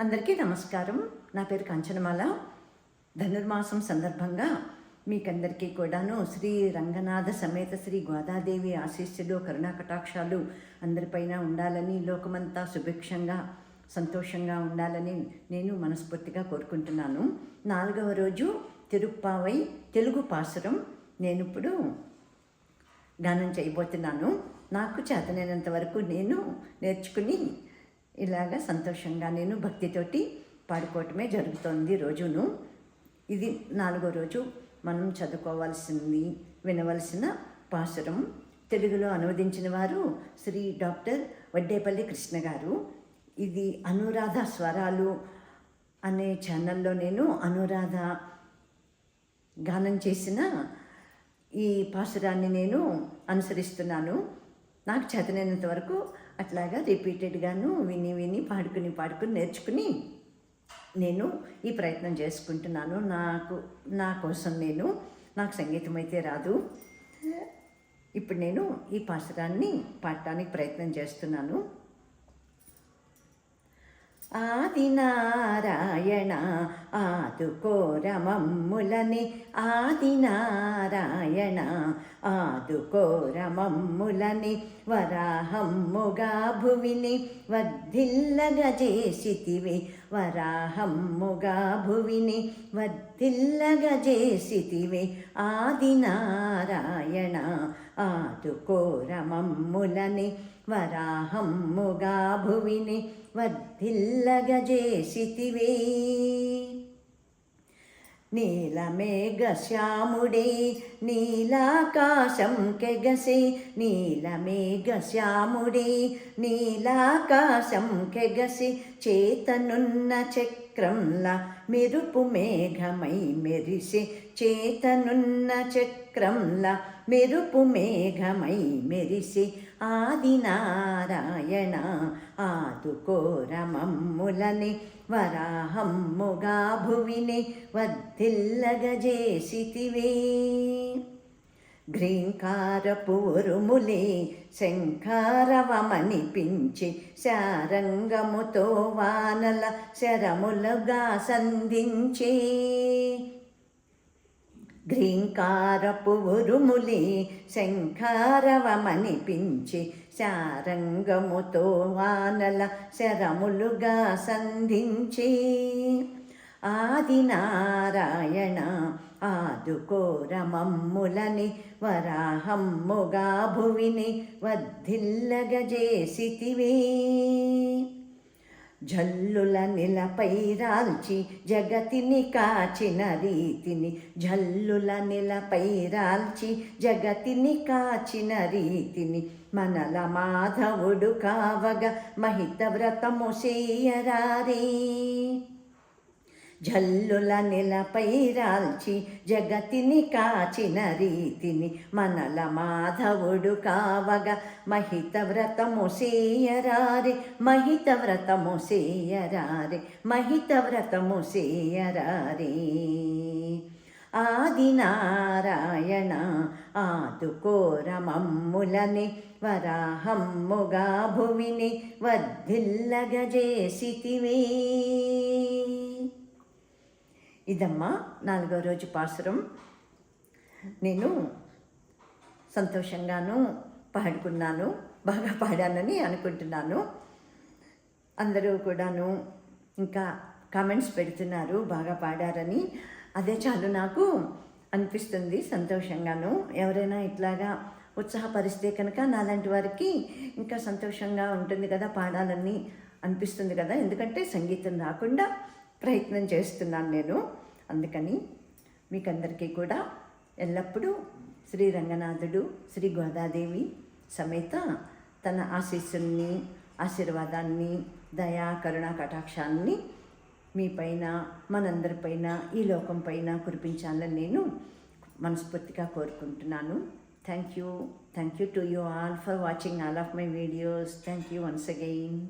అందరికీ నమస్కారం. నా పేరు కాంచనమాల. ధనుర్మాసం సందర్భంగా మీకందరికీ కూడాను శ్రీ రంగనాథ సమేత శ్రీ గోదాదేవి ఆశీస్సులు కరుణా కటాక్షాలు అందరిపైన ఉండాలని లోకమంతా సుభిక్షంగా సంతోషంగా ఉండాలని నేను మనస్ఫూర్తిగా కోరుకుంటున్నాను. నాలుగవ రోజు తిరుప్పావై తెలుగు పాసురం. నేను ఇప్పుడు గానం చేయబోతున్నాను. నాకు చేతనైనంత వరకు నేను నేర్చుకుని ఇలాగ సంతోషంగా నేను భక్తితోటి పాడుకోవటమే జరుగుతోంది రోజును. ఇది నాలుగో రోజు మనం చదువుకోవాల్సింది వినవలసిన పాసురం. తెలుగులో అనువదించిన వారు శ్రీ డాక్టర్ వడ్డేపల్లి కృష్ణ గారు. ఇది అనురాధ స్వరాలు అనే ఛానల్లో నేను అనురాధ గానం చేసిన ఈ పాసురాన్ని నేను అనుసరిస్తున్నాను. నాకు చేతనైనంత వరకు అట్లాగా రిపీటెడ్గాను విని విని పాడుకుని పాడుకుని నేర్చుకుని నేను ఈ ప్రయత్నం చేసుకుంటున్నాను. నాకు నా కోసం నేను నాకు సంగీతం అయితే రాదు. ఇప్పుడు నేను ఈ పాసరాన్ని పాడటానికి ప్రయత్నం చేస్తున్నాను. ఆదినారాయణ ఆదుకోరమమ్ములని ఆదినారాయణ ఆదుకోరమమ్ములని వరాహమ్ముగా భువిని వర్ధిల్లగజేసితివి వరాహమ్ముగా భువిని వర్ధిల్లగజేసితివి ఆదినారాయణ ఆదుకోరమమ్ములని వరాహమ్ముగా భువిని వర్ధిల్లగజేసితివే నీలమేఘశ్యాముడే నీలాకాశం కెగసే నీలమేఘశ్యాముడే నీలాకాశం కెగసి చేతనున్న చక్రంలా మెరుపు మేఘమై మెరిసి చేతనున్న చక్రంలా మెరుపు మేఘమై మెరిసి ఆదినారాయణ ఆదుకోరమమ్ములని వరాహమ్ముగా భువిని వర్ధిల్లగజేసితివే గ్రీంకారపు ఉరుములే శంఖారవమనిపించి శారంగముతో వానల శరములుగా సంధించే. గ్రీంకారపు ఉరుములి శంఖారవమనిపించి శారంగముతో వానల శరములుగా సంధించి. ఆదినారాయణ ఆదుకోరమమ్ములని వరాహమ్ముగా భువిని వర్ధిల్లగజేసితివే జల్లుల నిలపై రాల్చి జగతిని కాచిన రీతిని జల్లుల నిలపై రాల్చి జగతిని కాచిన రీతిని మనల మాధవుడు కావగా మహిత వ్రతము చేయరారే. జల్లుల నెలపై రాల్చి జగతిని కాచిన రీతిని మనల మాధవుడు కావగా. మహిత వ్రతము సేయరారే మహిత వ్రతము సేయరారే మహిత వ్రతము సేయరారే. ఆదినారాయణ ఆదుకోరమమ్ములని వరాహమ్ముగా భువిని వద్దిల్లగజేసితివే ఇదమ్మా నాలుగో రోజు పాసురం నేను సంతోషంగాను పాడుకున్నాను బాగా పాడానని అనుకుంటున్నాను. అందరూ కూడాను ఇంకా కామెంట్స్ పెడుతున్నారు బాగా పాడారని. అదే చాలు నాకు అనిపిస్తుంది సంతోషంగాను. ఎవరైనా ఇట్లాగా ఉత్సాహపరిస్తే కనుక నాలాంటి వారికి ఇంకా సంతోషంగా ఉంటుంది కదా పాడాలని అనిపిస్తుంది కదా. ఎందుకంటే సంగీతం రాకుండా ప్రయత్నం చేస్తున్నాను నేను. అందుకని మీకందరికీ కూడా ఎల్లప్పుడూ శ్రీ రంగనాథుడు శ్రీ గోదాదేవి సమేత తన ఆశీస్సుల్ని ఆశీర్వాదాన్ని దయా కరుణ కటాక్షాన్ని మీపైన మనందరిపైన ఈ లోకం పైన కురిపించాలని నేను మనస్ఫూర్తిగా కోరుకుంటున్నాను. Thank you. Thank you to you all for watching all of my videos. Thank you once again.